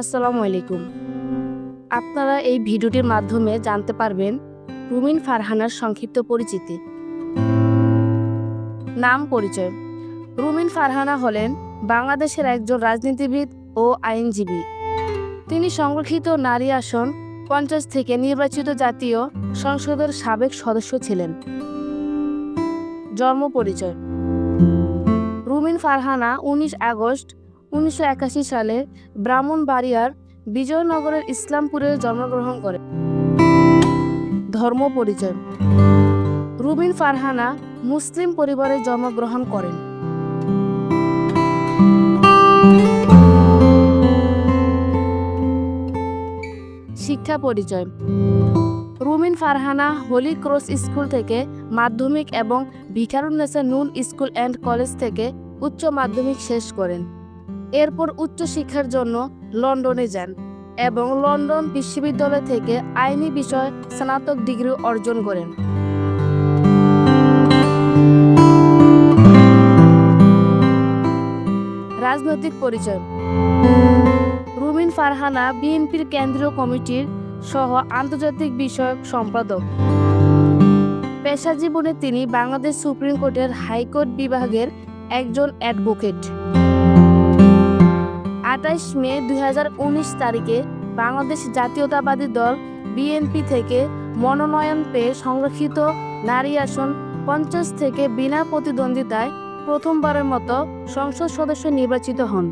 আসসালামু আলাইকুম। আপনারা এই ভিডিওটির মাধ্যমে জানতে পারবেন রুমিন ফারহানার সংক্ষিপ্ত পরিচিতি। নাম পরিচয়। রুমিন ফারহানা হলেন বাংলাদেশের একজন রাজনীতিবিদ ও আইনজীবী। তিনি সংরক্ষিত নারী আসন পঞ্চাশ থেকে নির্বাচিত জাতীয় সংসদের সাবেক সদস্য ছিলেন। জন্ম পরিচয়। রুমিন ফারহানা উনিশ আগস্ট উনিশশো একাশি সালে ব্রাহ্মণবাড়িয়ার বিজয়নগরের ইসলামপুরে জন্মগ্রহণ করেন ধর্ম পরিচয় রুবিন ফারহানা মুসলিম পরিবারে জন্মগ্রহণ করেন। শিক্ষা পরিচয়। Rumin Farhana Holy Cross school থেকে মাধ্যমিক এবং ভিকারুন্নেসা নুন স্কুল অ্যান্ড কলেজ থেকে উচ্চ মাধ্যমিক শেষ করেন। এরপর উচ্চশিক্ষার জন্য লন্ডনে যান এবং লন্ডন বিশ্ববিদ্যালয় থেকে আইনি বিষয়ে স্নাতক ডিগ্রি অর্জন করেন। রাজনৈতিক পরিচয়। রুমিন ফারহানা বিএনপির কেন্দ্রীয় কমিটির সহ আন্তর্জাতিক বিষয়ক সম্পাদক। পেশা জীবনে তিনি বাংলাদেশ সুপ্রিম কোর্টের হাইকোর্ট বিভাগের একজন অ্যাডভোকেট। আঠাইশ মে দুই হাজার উনিশ তারিখে বাংলাদেশ জাতীয়তাবাদী দল বিএনপি থেকে মনোনয়ন পেয়ে সংরক্ষিত নারী আসন পঞ্চাশ থেকে বিনা প্রতিদ্বন্দ্বিতায় প্রথমবারের মতো সংসদ সদস্য নির্বাচিত হন।